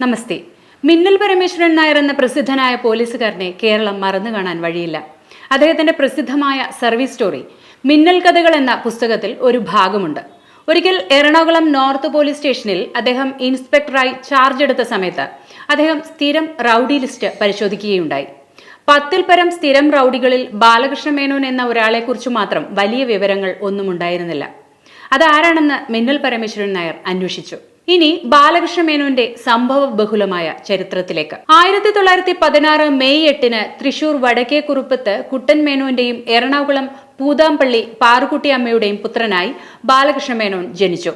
നമസ്തേ. മിന്നൽ പരമേശ്വരൻ നായർ എന്ന പ്രസിദ്ധനായ പോലീസുകാരനെ കേരളം മറന്നു കാണാൻ വഴിയില്ല. അദ്ദേഹത്തിന്റെ പ്രസിദ്ധമായ സർവീസ് സ്റ്റോറി മിന്നൽ കഥകൾ എന്ന പുസ്തകത്തിൽ ഒരു ഭാഗമുണ്ട്. ഒരിക്കൽ എറണാകുളം നോർത്ത് പോലീസ് സ്റ്റേഷനിൽ അദ്ദേഹം ഇൻസ്പെക്ടറായി ചാർജ് എടുത്ത സമയത്ത് അദ്ദേഹം സ്ഥിരം റൌഡി ലിസ്റ്റ് പരിശോധിക്കുകയുണ്ടായി. പത്തിൽ പരം സ്ഥിരം റൌഡികളിൽ ബാലകൃഷ്ണ മേനോൻ എന്ന ഒരാളെക്കുറിച്ച് മാത്രം വലിയ വിവരങ്ങൾ ഒന്നും ഉണ്ടായിരുന്നില്ല അതാരാണെന്ന് മിന്നൽ പരമേശ്വരൻ നായർ അന്വേഷിച്ചു. ഇനി ബാലകൃഷ്ണ മേനോന്റെ സംഭവ ബഹുലമായ ചരിത്രത്തിലേക്ക്. ആയിരത്തി തൊള്ളായിരത്തി പതിനാറ് മെയ് എട്ടിന് തൃശൂർ വടക്കേ കുറുപ്പത്ത് കുട്ടൻ മേനോന്റെയും എറണാകുളം പൂതാമ്പള്ളി പാറുകുട്ടി അമ്മയുടെയും പുത്രനായി ബാലകൃഷ്ണ മേനോൻ ജനിച്ചു.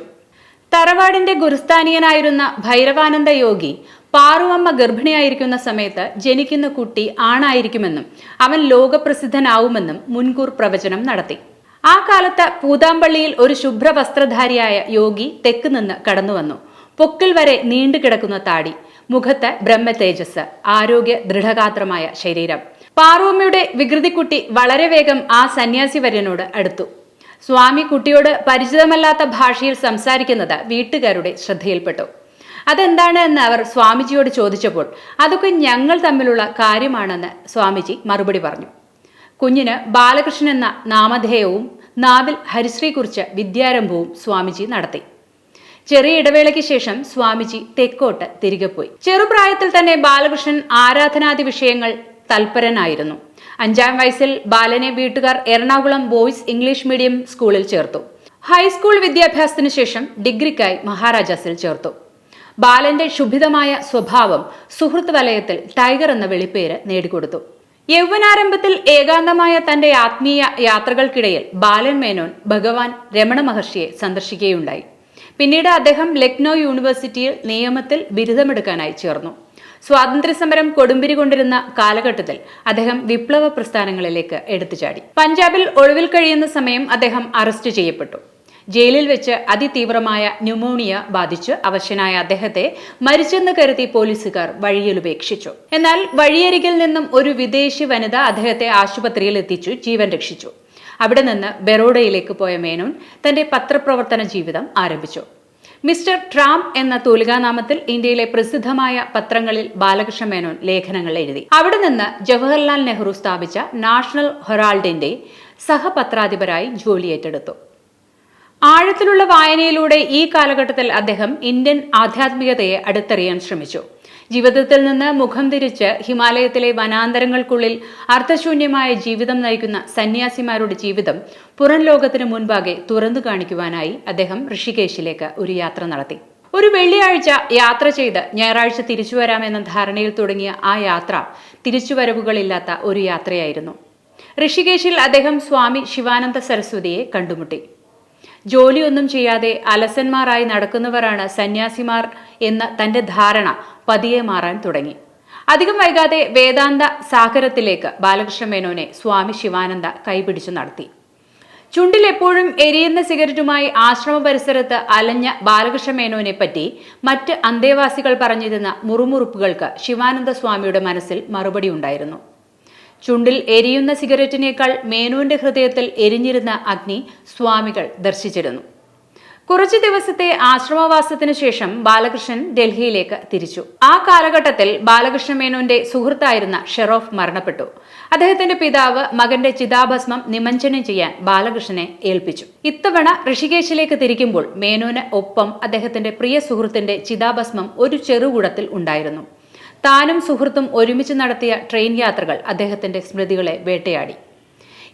തറവാടിന്റെ ഗുരുസ്ഥാനീയനായിരുന്ന ഭൈരവാനന്ദ യോഗി പാറുവമ്മ ഗർഭിണിയായിരിക്കുന്ന സമയത്ത് ജനിക്കുന്ന കുട്ടി ആണായിരിക്കുമെന്നും അവൻ ലോകപ്രസിദ്ധനാവുമെന്നും മുൻകൂർ പ്രവചനം നടത്തി. ആ കാലത്ത് പൂതാമ്പള്ളിയിൽ ഒരു ശുഭ്രവസ്ത്രധാരിയായ യോഗി തെക്ക് നിന്ന് കടന്നു വന്നു പൊക്കിൽ വരെ നീണ്ടുകിടക്കുന്ന താടി മുഖത്ത് ബ്രഹ്മ തേജസ് ആരോഗ്യ ദൃഢഗാത്രമായ ശരീരം. പാറുവമ്മയുടെ വികൃതിക്കുട്ടി വളരെ വേഗം ആ സന്യാസി വര്യനോട് അടുത്തു. സ്വാമി കുട്ടിയോട് പരിചിതമല്ലാത്ത ഭാഷയിൽ സംസാരിക്കുന്നത് വീട്ടുകാരുടെ ശ്രദ്ധയിൽപ്പെട്ടു. അതെന്താണ് എന്ന് അവർ സ്വാമിജിയോട് ചോദിച്ചപ്പോൾ അതൊക്കെ ഞങ്ങൾ തമ്മിലുള്ള കാര്യമാണെന്ന് സ്വാമിജി മറുപടി പറഞ്ഞു. കുഞ്ഞിന് ബാലകൃഷ്ണൻ എന്ന നാമധേയവും നാവിൽ ഹരിശ്രീ കുറിച്ച് വിദ്യാരംഭവും സ്വാമിജി നടത്തി. ചെറിയ ഇടവേളയ്ക്ക് ശേഷം സ്വാമിജി തെക്കോട്ട് തിരികെ പോയി. ചെറുപ്രായത്തിൽ തന്നെ ബാലകൃഷ്ണൻ ആരാധനാദി വിഷയങ്ങൾ തൽപരനായിരുന്നു. അഞ്ചാം വയസ്സിൽ ബാലനെ വീട്ടുകാർ എറണാകുളം ബോയ്സ് ഇംഗ്ലീഷ് മീഡിയം സ്കൂളിൽ ചേർത്തു. ഹൈസ്കൂൾ വിദ്യാഭ്യാസത്തിന് ശേഷം ഡിഗ്രിക്കായി മഹാരാജാസിൽ ചേർത്തു. ബാലന്റെ ശുഭിതമായ സ്വഭാവം സുഹൃത്ത് വലയത്തിൽ ടൈഗർ എന്ന വെളിപ്പേര് നേടിക്കൊടുത്തു. യൗവനാരംഭത്തിൽ ഏകാന്തമായ തന്റെ ആത്മീയ യാത്രകൾക്കിടയിൽ ബാലൻ മേനോൻ ഭഗവാൻ രമണ മഹർഷിയെ സന്ദർശിക്കുകയുണ്ടായി. പിന്നീട് അദ്ദേഹം ലക്നോ യൂണിവേഴ്സിറ്റിയിൽ നിയമത്തിൽ ബിരുദമെടുക്കാനായി ചേർന്നു. സ്വാതന്ത്ര്യസമരം കൊടുമ്പിരി കൊണ്ടിരുന്ന കാലഘട്ടത്തിൽ അദ്ദേഹം വിപ്ലവ പ്രസ്ഥാനങ്ങളിലേക്ക് എടുത്തുചാടി. പഞ്ചാബിൽ ഒളിവിൽ കഴിയുന്ന സമയം അദ്ദേഹം അറസ്റ്റ് ചെയ്യപ്പെട്ടു. ജയിലിൽ വെച്ച് അതിതീവ്രമായ ന്യൂമോണിയ ബാധിച്ച് അവശനായ അദ്ദേഹത്തെ മരിച്ചെന്ന് കരുതി പോലീസുകാർ വഴിയിൽ ഉപേക്ഷിച്ചു എന്നാൽ വഴിയരികിൽ നിന്നും ഒരു വിദേശി വനിത അദ്ദേഹത്തെ ആശുപത്രിയിൽ എത്തിച്ചു ജീവൻ രക്ഷിച്ചു. അവിടെ നിന്ന് ബെറോഡയിലേക്ക് പോയ മേനോൻ തന്റെ പത്രപ്രവർത്തന ജീവിതം ആരംഭിച്ചു. മിസ്റ്റർ ട്രാംപ് എന്ന തൂലികാനാമത്തിൽ ഇന്ത്യയിലെ പ്രസിദ്ധമായ പത്രങ്ങളിൽ ബാലകൃഷ്ണ മേനോൻ ലേഖനങ്ങൾ എഴുതി. അവിടെ നിന്ന് ജവഹർലാൽ നെഹ്റു സ്ഥാപിച്ച നാഷണൽ ഹെറാൾഡിന്റെ സഹപത്രാധിപരായി ജോലി ഏറ്റെടുത്തു. ആഴത്തിലുള്ള വായനയിലൂടെ ഈ കാലഘട്ടത്തിൽ അദ്ദേഹം ഇന്ത്യൻ ആധ്യാത്മികതയെ അടുത്തറിയാൻ ശ്രമിച്ചു. ജീവിതത്തിൽ നിന്ന് മുഖം തിരിച്ച് ഹിമാലയത്തിലെ വനാന്തരങ്ങൾക്കുള്ളിൽ അർത്ഥശൂന്യമായ ജീവിതം നയിക്കുന്ന സന്യാസിമാരുടെ ജീവിതം പുറം ലോകത്തിന് മുൻപാകെ തുറന്നു കാണിക്കുവാനായി അദ്ദേഹം ഋഷികേശിലേക്ക് ഒരു യാത്ര നടത്തി. ഒരു വെള്ളിയാഴ്ച യാത്ര ചെയ്ത് ഞായറാഴ്ച തിരിച്ചു വരാമെന്ന ധാരണയിൽ തുടങ്ങിയ ആ യാത്ര തിരിച്ചുവരവുകളില്ലാത്ത ഒരു യാത്രയായിരുന്നു. ഋഷികേശിൽ അദ്ദേഹം സ്വാമി ശിവാനന്ദ സരസ്വതിയെ കണ്ടുമുട്ടി. ജോലിയൊന്നും ചെയ്യാതെ അലസന്മാരായി നടക്കുന്നവരാണ് സന്യാസിമാർ എന്ന തന്റെ ധാരണ പതിയെ മാറാൻ തുടങ്ങി. അധികം വൈകാതെ വേദാന്ത സാഗരത്തിലേക്ക് ബാലകൃഷ്ണ മേനോനെ സ്വാമി ശിവാനന്ദ കൈപിടിച്ചു നടത്തി. ചുണ്ടിൽ എപ്പോഴും എരിയുന്ന സിഗരറ്റുമായി ആശ്രമ പരിസരത്ത് അലഞ്ഞ ബാലകൃഷ്ണ മേനോനെ പറ്റി മറ്റ് അന്തേവാസികൾ പറഞ്ഞിരുന്ന മുറുമുറുപ്പുകൾക്ക് ശിവാനന്ദ സ്വാമിയുടെ മനസ്സിൽ മറുപടി ഉണ്ടായിരുന്നു. ചുണ്ടിൽ എരിയുന്ന സിഗരറ്റിനേക്കാൾ മേനുവിന്റെ ഹൃദയത്തിൽ എരിഞ്ഞിരുന്ന അഗ്നി സ്വാമികൾ ദർശിച്ചിരുന്നു. കുറച്ചു ദിവസത്തെ ആശ്രമവാസത്തിനു ശേഷം ബാലകൃഷ്ണൻ ഡൽഹിയിലേക്ക് തിരിച്ചു. ആ കാലഘട്ടത്തിൽ ബാലകൃഷ്ണ മേനോന്റെ സുഹൃത്തായിരുന്ന ഷെറോഫ് മരണപ്പെട്ടു. അദ്ദേഹത്തിന്റെ പിതാവ് മകന്റെ ചിതാഭസ്മം നിമഞ്ജനം ചെയ്യാൻ ബാലകൃഷ്ണനെ ഏൽപ്പിച്ചു. ഇത്തവണ ഋഷികേശിലേക്ക് തിരിക്കുമ്പോൾ മേനോന് ഒപ്പം അദ്ദേഹത്തിന്റെ പ്രിയ സുഹൃത്തിന്റെ ചിതാഭസ്മം ഒരു ചെറുകുടത്തിൽ ഉണ്ടായിരുന്നു. താനും സുഹൃത്തും ഒരുമിച്ച് നടത്തിയ ട്രെയിൻ യാത്രകൾ അദ്ദേഹത്തിന്റെ സ്മൃതികളെ വേട്ടയാടി.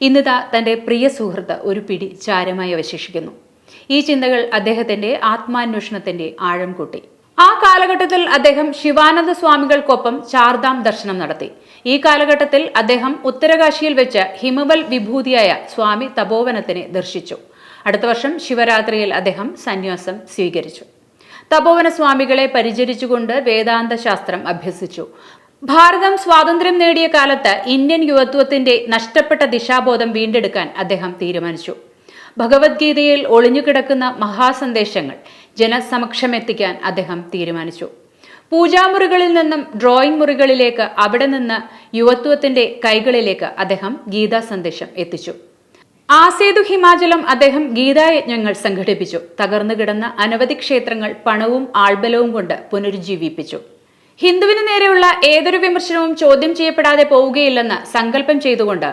ഇന്നിതാ തന്റെ പ്രിയ സുഹൃത്ത് ഒരു പിടി ചാരമായി അവശേഷിക്കുന്നു. ഈ ചിന്തകൾ അദ്ദേഹത്തിന്റെ ആത്മാന്വേഷണത്തിന്റെ ആഴം കൂട്ടി. ആ കാലഘട്ടത്തിൽ അദ്ദേഹം ശിവാനന്ദ സ്വാമികൾക്കൊപ്പം ചാർധാം ദർശനം നടത്തി. ഈ കാലഘട്ടത്തിൽ അദ്ദേഹം ഉത്തരകാശിയിൽ വെച്ച് ഹിമവൽ വിഭൂതിയായ സ്വാമി തപോവനത്തിനെ ദർശിച്ചു. അടുത്ത വർഷം ശിവരാത്രിയിൽ അദ്ദേഹം സന്യാസം സ്വീകരിച്ചു. തപോവന സ്വാമികളെ പരിചരിച്ചുകൊണ്ട് വേദാന്ത ശാസ്ത്രം അഭ്യസിച്ചു. ഭാരതം സ്വാതന്ത്ര്യം നേടിയ കാലത്ത് ഇന്ത്യൻ യുവത്വത്തിന്റെ നഷ്ടപ്പെട്ട ദിശാബോധം വീണ്ടെടുക്കാൻ അദ്ദേഹം തീരുമാനിച്ചു. ഭഗവത്ഗീതയിൽ ഒളിഞ്ഞുകിടക്കുന്ന മഹാസന്ദേശങ്ങൾ ജനസമക്ഷം എത്തിക്കാൻ അദ്ദേഹം തീരുമാനിച്ചു. പൂജാമുറികളിൽ നിന്നും ഡ്രോയിങ് മുറികളിലേക്ക് അവിടെ നിന്ന് യുവത്വത്തിന്റെ കൈകളിലേക്ക് അദ്ദേഹം ഗീതാ സന്ദേശം എത്തിച്ചു. ആസേതു ഹിമാചലം അദ്ദേഹം ഗീതായജ്ഞങ്ങൾ സംഘടിപ്പിച്ചു. തകർന്നു കിടന്ന അനവധി ക്ഷേത്രങ്ങൾ പണവും ആൾബലവും കൊണ്ട് പുനരുജ്ജീവിപ്പിച്ചു. ഹിന്ദുവിന് നേരെയുള്ള ഏതൊരു വിമർശനവും ചോദ്യം ചെയ്യപ്പെടാതെ പോവുകയില്ലെന്ന് സങ്കല്പം ചെയ്തുകൊണ്ട്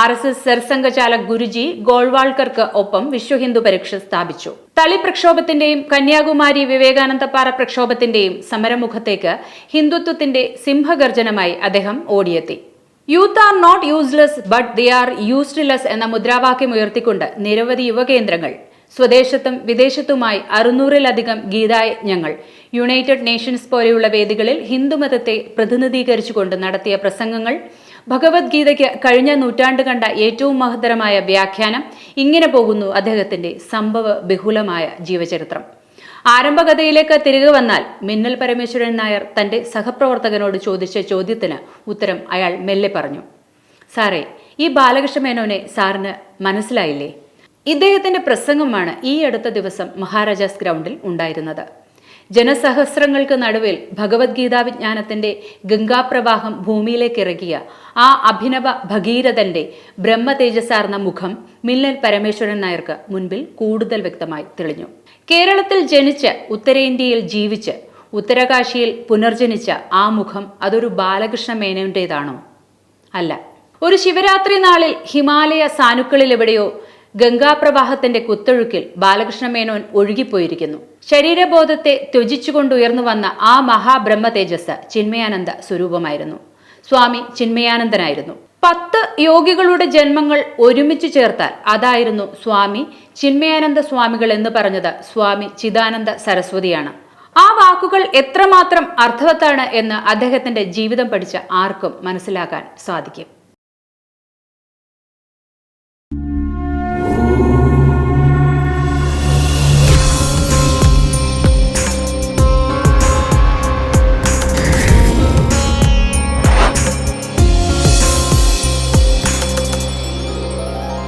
R S S Sarsanghchalak Guruji ഗോൾവാൾക്കർക്ക് ഒപ്പം വിശ്വ ഹിന്ദു പരീക്ഷ സ്ഥാപിച്ചു. തളി പ്രക്ഷോഭത്തിന്റെയും കന്യാകുമാരി വിവേകാനന്ദപ്പാറ പ്രക്ഷോഭത്തിന്റെയും സമരമുഖത്തേക്ക് ഹിന്ദുത്വത്തിന്റെ സിംഹഗർജനമായി അദ്ദേഹം ഓടിയെത്തി. Youth are not useless but they are used less എന്ന മുദ്രാവാക്യം ഉയർത്തിക്കൊണ്ട് നിരവധി യുവകേന്ദ്രങ്ങൾ സ്വദേശത്തും വിദേശത്തുമായി അറുന്നൂറിലധികം ഗീതായജ്ഞങ്ങൾ യുണൈറ്റഡ് നേഷൻസ് പോലെയുള്ള വേദികളിൽ ഹിന്ദുമതത്തെ പ്രതിനിധീകരിച്ചുകൊണ്ട് നടത്തിയ പ്രസംഗങ്ങൾ ഭഗവത്ഗീതയ്ക്ക് കഴിഞ്ഞ നൂറ്റാണ്ട് കണ്ട ഏറ്റവും മഹത്തരമായ വ്യാഖ്യാനം ഇങ്ങനെ പോകുന്നു അദ്ദേഹത്തിന്റെ സംഭവ ബഹുലമായ ജീവചരിത്രം. ആരംഭകഥയിലേക്ക് തിരികെ വന്നാൽ മിന്നൽ പരമേശ്വരൻ നായർ തന്റെ സഹപ്രവർത്തകനോട് ചോദിച്ച ചോദ്യത്തിന് ഉത്തരം അയാൾ മെല്ലെ പറഞ്ഞു. സാറേ ഈ ബാലകൃഷ്ണ മേനോനെ സാറിന് മനസ്സിലായില്ലേ? ഇദ്ദേഹത്തിന്റെ പ്രസംഗമാണ് ഈ അടുത്ത ദിവസം മഹാരാജാസ് ഗ്രൗണ്ടിൽ ഉണ്ടായിരുന്നത്. ജനസഹസ്രങ്ങൾക്ക് നടുവിൽ ഭഗവത്ഗീതാ വിജ്ഞാനത്തിന്റെ ഗംഗാപ്രവാഹം ഭൂമിയിലേക്ക് ഇറങ്ങിയ ആ അഭിനവ ഭഗീരഥന്റെ ബ്രഹ്മതേജസാർന്ന മുഖം മിന്നൽ പരമേശ്വരൻ നായർക്ക് മുൻപിൽ കൂടുതൽ വ്യക്തമായി തെളിഞ്ഞു. കേരളത്തിൽ ജനിച്ച് ഉത്തരേന്ത്യയിൽ ജീവിച്ച് ഉത്തരകാശിയിൽ പുനർജനിച്ച ആ മുഖം അതൊരു ബാലകൃഷ്ണ മേനോന്റേതാണോ? അല്ല. ഒരു ശിവരാത്രി നാളിൽ ഹിമാലയ സാനുക്കളിൽ എവിടെയോ ഗംഗാപ്രവാഹത്തിന്റെ കുത്തൊഴുക്കിൽ ബാലകൃഷ്ണ മേനോൻ ഒഴുകിപ്പോയിരിക്കുന്നു. ശരീരബോധത്തെ ത്യജിച്ചുകൊണ്ടുയർന്നു വന്ന ആ മഹാബ്രഹ്മ തേജസ് ചിന്മയാനന്ദ സ്വരൂപമായിരുന്നു. സ്വാമി ചിന്മയാനന്ദനായിരുന്നു. പത്ത് യോഗികളുടെ ജന്മങ്ങൾ ഒരുമിച്ച് ചേർത്താൽ അതായിരുന്നു സ്വാമി ചിന്മയാനന്ദ സ്വാമികൾ എന്ന് പറഞ്ഞത് സ്വാമി ചിദാനന്ദ സരസ്വതിയാണ്. ആ വാക്കുകൾ എത്രമാത്രം അർത്ഥവത്താണ് എന്ന് അദ്ദേഹത്തിന്റെ ജീവിതം പഠിച്ച ആർക്കും മനസ്സിലാക്കാൻ സാധിക്കും.